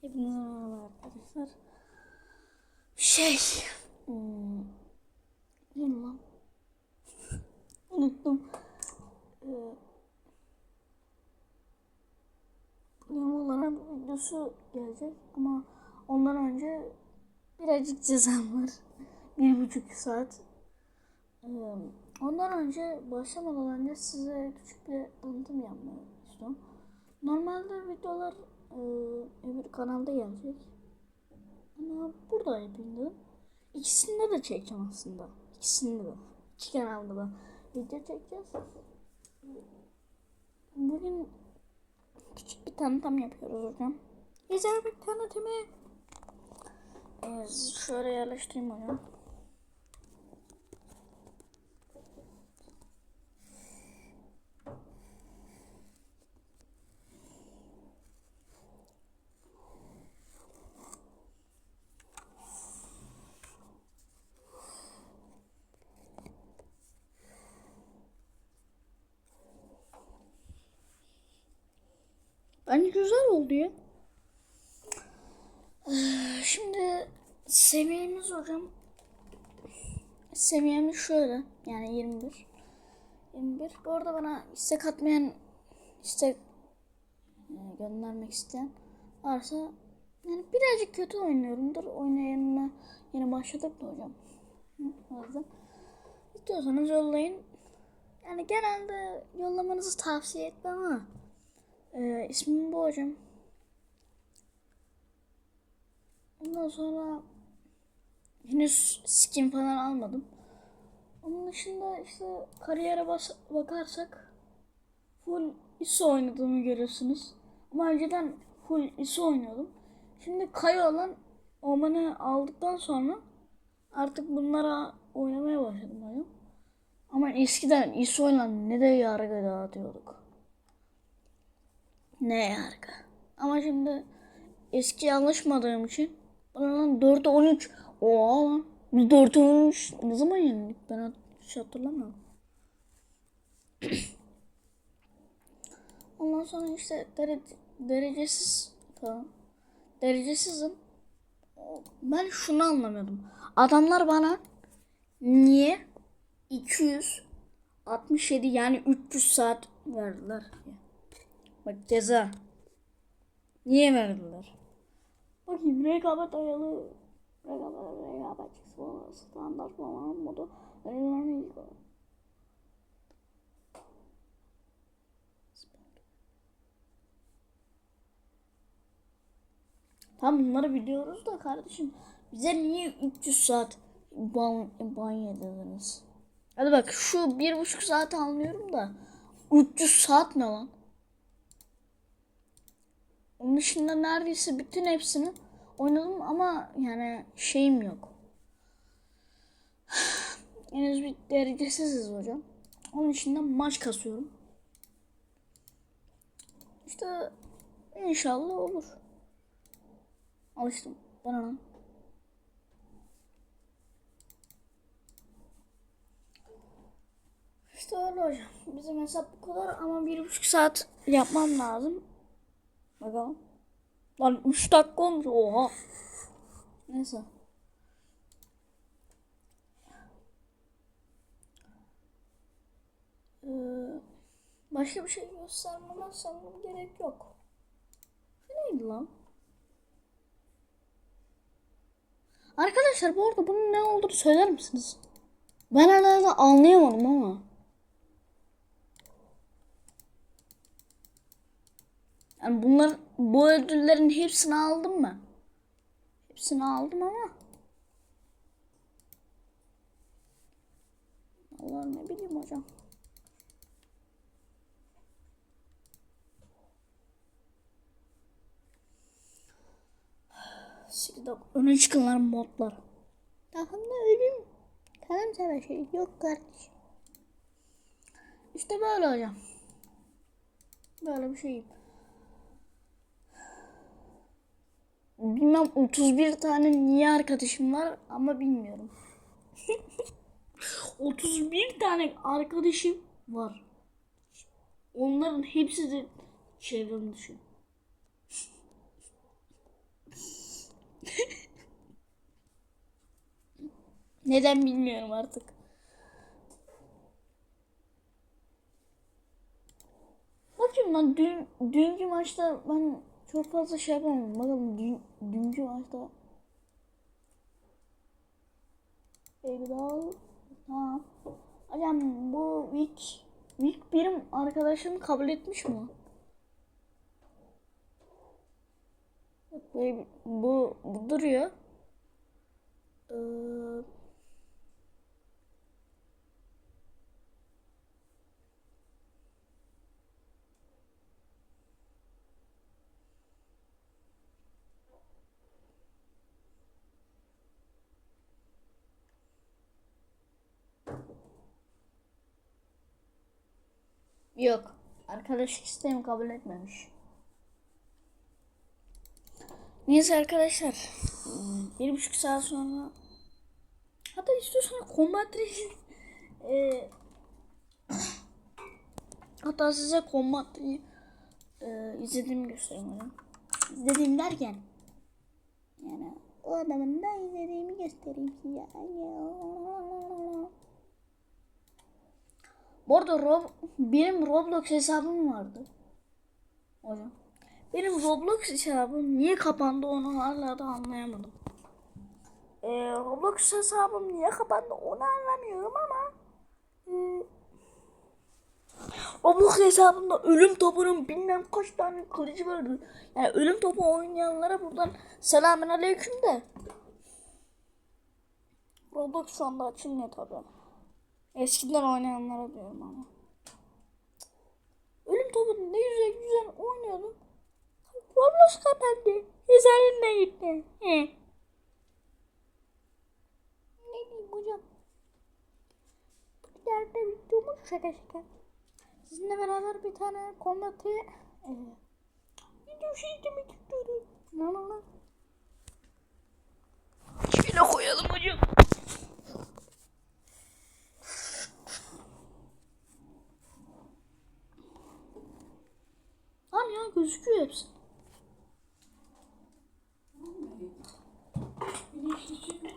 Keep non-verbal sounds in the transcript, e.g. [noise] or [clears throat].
Hepinize merhaba arkadaşlar. Şey. Hmm, neyim lan? Unuttum. Ee, Yumurların videosu gelecek ama ondan önce birazcık cezam var. Bir buçuk saat. Ee, ondan önce başlamadan önce size küçük bir tanıtım yapmayı istiyorum. Normalde videolar e, öbür kanalda gelecek. Ama burada yapayım dedim. İkisinde de çekeceğim aslında. İkisinde de. İki kanalda da video çekeceğiz. Bugün küçük bir tanıtım yapıyoruz hocam. Güzel bir tanıtımı. Ee, şöyle yerleştireyim hocam. Bence güzel oldu ya. Ee, Şimdi seviyemiz hocam. Seviyemiz şöyle. Yani 21. 21. Bu arada bana istek atmayan istek e, göndermek isteyen varsa yani birazcık kötü oynuyorumdur. Oynayanına yeni başladık da hocam. O yüzden istiyorsanız yollayın. Yani genelde yollamanızı tavsiye etmem ama ee, ismim bu hocam. Ondan sonra henüz skin falan almadım. Onun dışında işte kariyere bas bakarsak full ISO oynadığımı görüyorsunuz. Ama önceden full ISO oynuyordum. Şimdi kaya olan Oman'ı aldıktan sonra artık bunlara oynamaya başladım hocam. Ama eskiden ISO ile ne de yargı dağıtıyorduk. Ne yargı. Ama şimdi eski alışmadığım için bana lan 4'e 13. Oha lan. Biz 4'e 13 ne zaman yenildik? Ben hiç hatırlamıyorum. [clears throat] Ondan sonra işte dere, derecesiz falan. Derecesizim. Ben şunu anlamıyordum. Adamlar bana niye 267 yani 300 saat verdiler. Bak ceza. Niye verdiler? Bakayım rekabet ayalı rekabet rekabet falan standart falan modu. Önemli ilk olarak. Tam bunları biliyoruz da kardeşim. Bize niye 300 saat ban, ban yedirdiniz? Hadi bak şu bir buçuk saat almıyorum da 300 saat ne lan? Onun dışında neredeyse bütün hepsini oynadım ama yani şeyim yok. [sighs] Henüz bir derecesiziz hocam. Onun dışında maç kasıyorum. İşte inşallah olur. Alıştım. Bana. İşte öyle hocam. Bizim hesap bu kadar ama bir buçuk saat yapmam lazım. Bakalım. Lan 3 dakika olmuş. Oha. Neyse. Ee, başka bir şey göstermeme sanırım gerek yok. Bu neydi lan? Arkadaşlar bu arada bunun ne olduğunu söyler misiniz? Ben hala anlayamadım ama. Yani bunlar bu ödüllerin hepsini aldım mı? Hepsini aldım ama. Allah ne bileyim hocam. Sikidok öne çıkanlar modlar. Daha da ölüm. Kalem sana şey yok kardeşim. İşte böyle hocam. Böyle bir şeyim. Bilmem 31 tane niye arkadaşım var ama bilmiyorum. [laughs] 31 tane arkadaşım var. Onların hepsi de çevrem dışı. [laughs] Neden bilmiyorum artık. Bakayım lan dün, dünkü maçta ben çok fazla şey yapamadım. Bakalım dün, dünkü maçta Eylül Tamam. Hocam bu week week birim arkadaşım kabul etmiş mi? Bu, bu, bu duruyor. Ee, yok. Arkadaşlık sistemi kabul etmemiş. Neyse arkadaşlar. hmm, Bir buçuk saat sonra hatta istiyorsan Combat Race'in e, [coughs] hatta size Combat e, izlediğimi göstereyim. İzlediğim derken yani o adamın da izlediğimi göstereyim size. Bu arada Rob, benim Roblox hesabım vardı. Hocam. Benim Roblox hesabım niye kapandı onu hala da anlayamadım. Ee, Roblox hesabım niye kapandı onu anlamıyorum ama e, Roblox hesabımda ölüm topunun bilmem kaç tane kılıcı vardı. Yani ölüm topu oynayanlara buradan selamün aleyküm de. Roblox şu anda açılmıyor tabii. Eskiden oynayanlara diyorum ama. Ölüm topunu ne güzel güzel oynuyordum. Roblox kapandı. Hesabım gitti. He. Ne diyeyim hocam? Bu yerde videomuz şaka şaka. Sizinle beraber bir tane kombati e, video şey izlemek istiyorum. La. Şöyle koyalım hocam. Lan ya gözüküyor hepsi.